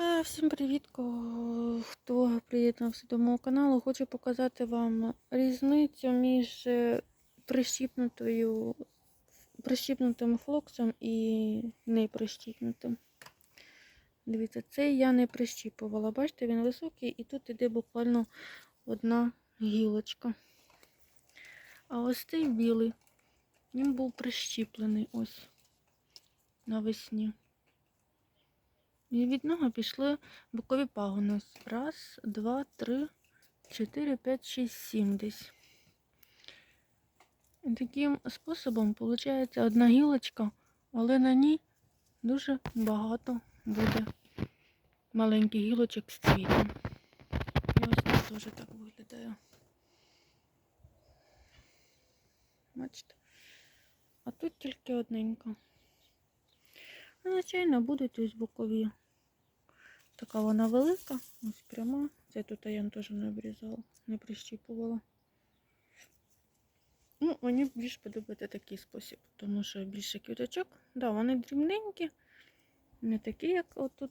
Всім привіт, хто приєднався до мого каналу. Хочу показати вам різницю між е, прищіпнутою, прищіпнутим флоксом і не прищіпнутим. Дивіться, цей я не прищіпувала. Бачите, він високий і тут іде буквально одна гілочка. А ось цей білий, він був прищіплений ось навесні. І від нього пішли бокові пагони. Раз, два, три, чотири, п'ять, шість, сім десь. І таким способом виходить одна гілочка, але на ній дуже багато буде маленьких гілочок з цвітом. І ось тут теж так виглядає. Бачите? А тут тільки одненька. Звичайно, будуть ось бокові. Така вона велика, ось пряма. Це тут я теж не обрізала, не прищіпувала. Ну, мені більш подобається такий спосіб, тому що більше квіточок. Да, вони дрібненькі, не такі, як отут